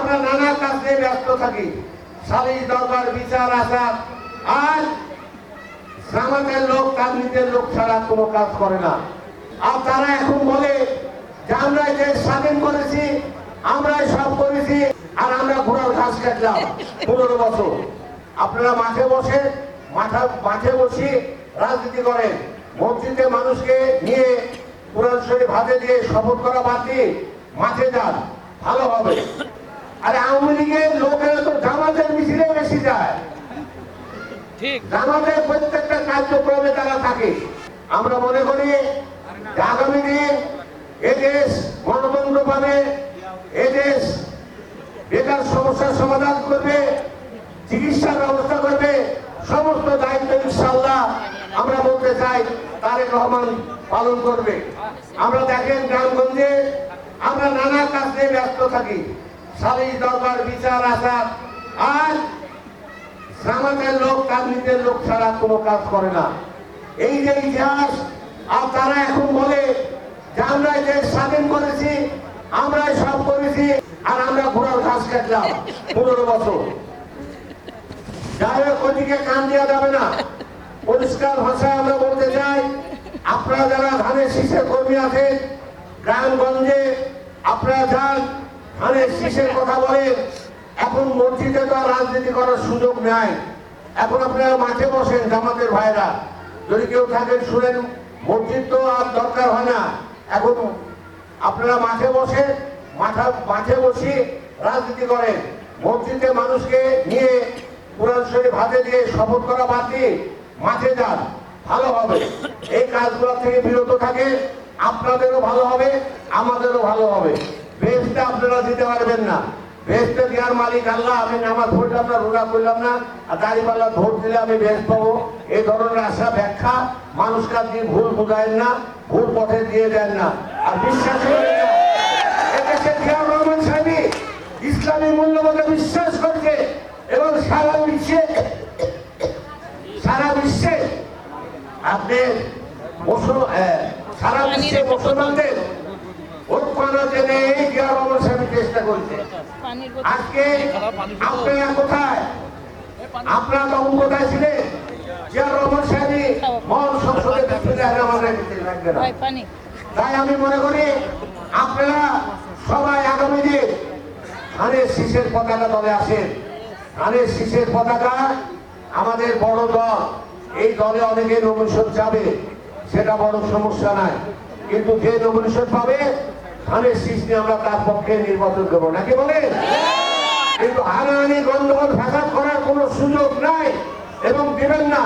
আমরা নানা কাজ নিয়ে ব্যস্ত থাকি। সালিশ দরবার বিচার আচার আর সমাজের লোক তাবলিগের লোক ছাড়া কোনো কাজ করে না। আর তারা এখন বলে যে আমরা যে স্বাধীন করেছি, আমরাই সব করেছি, আর আমরা ঘোড়ার ঘাস কাটলাম পনেরো বছর। আপনারা মাঠে বসে মাথা মাঠে বসে রাজনীতি করেন। মসজিদে মানুষকে নিয়ে কোরআন শরীফ হাতে দিয়ে শপথ করা বাদ দিয়ে মাঠে যান। ভালো হবে। আর আওয়ামী লীগের লোকেরা তো জামাতের মিছিলে বেশি যায়। ঠিক। আমাদের প্রত্যেকটা কার্যক্রমে তারা থাকে। আমরা মনে করি আগামী দিন এদেশ গণতন্ত্র পাবে এদেশ বেকার সমস্যার সমাধান করবে চিকিৎসার ব্যবস্থা করবে সমস্ত দায়িত্ব ইনশাল্লাহ আমরা বলতে চাই তারেক রহমান পালন করবে। আমরা দেখেন গ্রামগঞ্জে আমরা নানা কাজ নিয়ে ব্যস্ত থাকি। সালিশ দরবার বিচার আচার আর সমাজের লোক, তাবলিগের লোক ছাড়া কোনো কাজ করে না। এই যে ইতিহাস, আর তারা এখন বলে যে আমরা যে স্বাধীন করেছি, আমরাই সব করেছি, আর আমরা ঘোড়ার ঘাস কাটলাম পনেরো বছর। যাই হোক, ওদিকে কান দেওয়া যাবে না। পরিষ্কার ভাষায় আমরা বলতে চাই, আপনারা যারা ধানের শীষের কর্মী আছেন, গ্রামগঞ্জে আপনারা যান ধানের শীষের কথা বলেন? এখন মসজিদে তো রাজনীতি করার সুযোগ নাই। এখন আপনারা মাঠে বসেন জামাতের ভাইরা। যদি কেউ থাকেন, শুনেন, মসজিদ তো আর দরকার হয় না। এখন আপনারা মাঠে বসে মাথা মাঠে বসে রাজনীতি করেন। মসজিদে মানুষকে নিয়ে কোরআন শরীফ হাতে দিয়ে শপথ করা দিয়ে মাঠে যান। ভালো হবে। এই কাজগুলো থেকে বিরত থাকে আপনাদেরও ভালো হবে, আমাদেরও ভালো হবে। বেশটা আপনারা দিতে পারবেন না। বেশটা দেওয়ার মালিক আল্লাহ, আমি নামাজ পড়লাম না রোজা করলাম না, আর দাঁড়িপাল্লা ভোট দিলে আমি বেশ পাবো। এই ধরনের আশা, ব্যাখ্যা মানুষকে দিয়ে ভুল বুঝায়েন না, ভুল পথে দিয়ে দেন না। আর বিশ্বাস করেন না ইসলামী মূল্যবোধে বিশ্বাস করছে এবং সারা বিশ্বে সারা বিশ্বে আপনি সারা বিশ্বে মুসলমানদের জন্য এই জিয়াউর রহমান চেষ্টা করছে। আজকে আপনারা কোথায়? আপনারা তখন কোথায় ছিলেন? জিয়াউর রহমান সাহেবই মহান সংসদে বিপ্লবী রহমান রাখবেন ভাই পানি। তাই আমি মনে করি আপনারা সবাই আগামী দিন ধানের শীষের পতাকা দলে আসেন। ধানের শীষের পতাকা আমাদের বড় দল। এই দলে অনেকে নমিনেশন যাবে সেটা বড় সমস্যা নাই কিন্তু যে নমিনেশন পাবে শীষ নিয়ে আমরা তার পক্ষে নির্বাচন করব। নাকি বলে? কিন্তু হানাহানি গন্ডগোল ফ্যাসাদ করার কোনো সুযোগ নাই এবং দেবেন না।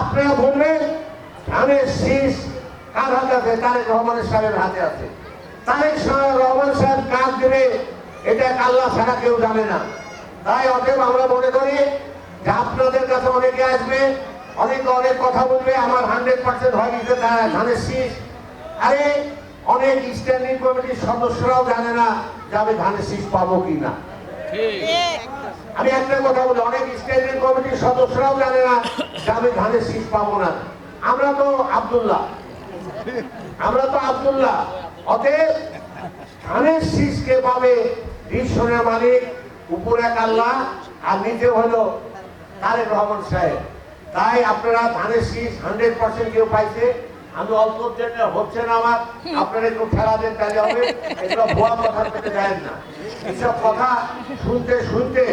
আপনারা বলবেন, ধানের শীষ কার হাতে আছে? তারেক রহমানের সাহেবের হাতে আছে। তারেক রহমান সাহেব কাজ দেবে? এটা আল্লাহ ছাড়া কেউ জানে না। তাই অতএব আমরা মনে করি, যে আপনাদের কাছে অনেকে আসবে, অনেকে অনেক কথা বলবে, আমার হান্ড্রেড পার্সেন্ট হয়ে ধানের শীষ। আরে অনেক স্ট্যান্ডিং কমিটির সদস্যরাও জানে না যে আমি ধানের শীষ পাবো কি না আমি একটা কথা বলি অনেক স্ট্যান্ডিং কমিটির সদস্যরাও জানে না যে আমি ধানের শীষ পাবো না। আমরা তো আব্দুল্লাহ। আমরা তো আবদুল্লাহ। অতএব ধানের শীষকে পাবে ঈশ্বরের মালিক উপরে এক আল্লাহ আর নিচে হলো তারেক রহমান সাহেব। তাই আপনারা ধানের শীষ হান্ড্রেড পার্সেন্ট কেউ পাইছে? আমি অল্প জন্য হচ্ছে না আমার। আপনারা একটু খেলা দেন তাহলে হবে। এগুলো ভুয়া কথা পেতে দেন না। এইসব কথা শুনতে শুনতে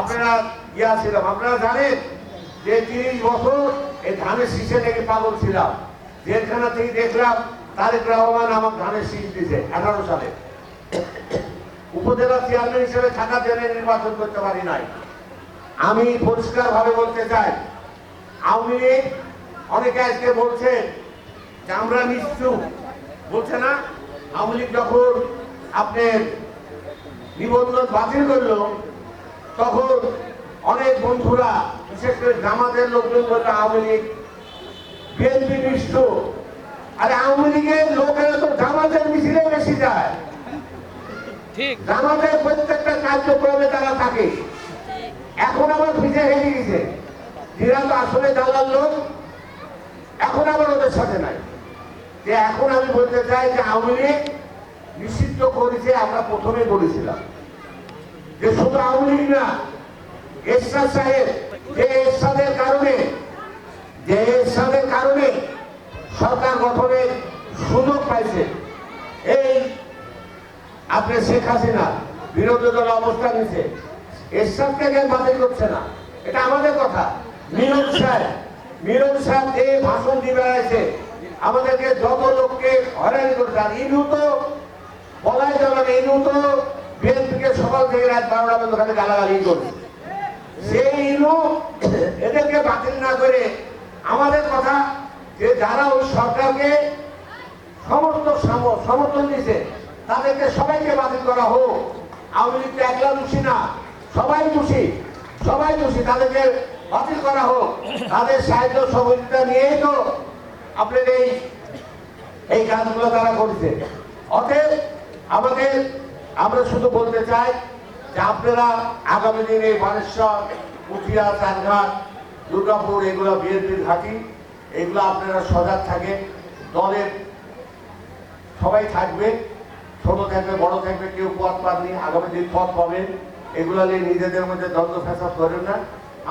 আপনারা ইয়া ছিলাম। আপনারা জানেন যে তিরিশ বছর এই ধানের শীষে থেকে পাগল ছিলাম। জেলখানা থেকে দেখলাম তারেক রহমান আমার ধানের শীষ দিয়েছে আঠারো সালে। উপজেলা চেয়ারম্যান হিসেবে থাকা জেলে নির্বাচন করতে পারি নাই। আমি পরিষ্কার ভাবে বলতে চাই, আওয়ামী লীগ অনেকে আজকে বলছে যে আমরা নিশ্চুপ বলছে না আওয়ামী লীগ যখন আপনার নিবন্ধন বাতিল করল তখন অনেক বন্ধুরা বিশেষ করে জামাতের লোকজন বলল আওয়ামী লীগ বিএনপি নিষ্ঠুর আরে আওয়ামী লীগের লোকেরা তো জামাতের মিছিলে বেশি যায়। ঠিক। জামাতের প্রত্যেকটা কার্যক্রমে তারা থাকে। এখন আবার পিছিয়ে হেরে গেছে। এরা তো আসলে দালাল লোক। এখন আবার ওদের সাথে নাই। যে এখন আমি বলতে চাই যে আওয়ামী লীগ নিষিদ্ধ করেছে, আমরা প্রথমে বলেছিলাম। যে শুধু আওয়ামী লীগ না, এরশাদ সাহেব, যে এরশাদের কারণে, যে এরশাদের কারণে সরকার গঠনের সুযোগ পাইছে। এই আপনি শেখ হাসিনা বিরোধী দল অবস্থান নিছে এরশাদকে কেন বাতিল করছে না। এটা আমাদের কথা। মিলন সাহেব মিলন সাহেব যে ভাষণ দিয়ে বেড়াইছে আমাদেরকে যত লোককে হয়রানি করছে আর ইনু তো বলাই যাবে না ইনু তো বিএনপিকে সকাল থেকে রাত বারোটা পর্যন্ত খালি গালাগালি করছে সেই ইনু এদেরকে বাতিল না করে আমাদের কথা যে যারা ওই সরকারকে সমস্ত সাম- সমর্থন দিছে তাদেরকে সবাইকে বাতিল করা হোক। আওয়ামী লীগ একলা দোষী না, সবাই দোষী সবাই দোষী, তাদেরকে বাতিল করা হোক। তাদের সাহায্য সহযোগিতা নিয়েই তো আপনার এই এই কাজগুলো তারা করছে। অতএব আমাদের আমরা শুধু বলতে চাই যে আপনারা আগামী দিনে বানেশ্বর পুঠিয়া চারঘাট, দুর্গাপুর, এগুলো বিএনপির ঘাঁটি, এগুলো আপনারা সজাগ থাকে দলের সবাই থাকবে, ছোট থাকবে, বড় থাকবে, কেউ পথ পাননি, আগামী দিন পথ পাবেন। এগুলো নিয়ে নিজেদের মধ্যে দ্বন্দ্ব ফ্যাসাদ করেন না।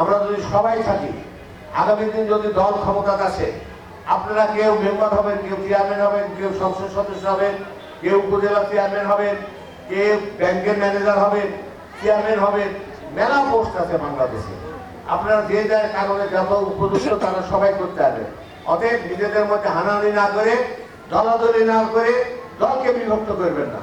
আমরা যদি সবাই থাকি, আগামী দিন যদি দল ক্ষমতাতে আসে আপনারা কেউ মেম্বার হবেন, কেউ চেয়ারম্যান হবেন, কেউ সংসদ সদস্য হবেন, কেউ উপজেলা চেয়ারম্যান হবেন, কেউ ব্যাংকের ম্যানেজার হবেন চেয়ারম্যান হবেন, মেলা পোস্ট আছে বাংলাদেশে। আপনারা যে যার কারণে যত উপযুক্ত তারা সবাই করতে পারবেন অতএব নিজেদের মধ্যে হানাহানি না করে, দলাদলি না করে দলকে বিভক্ত করবেন না।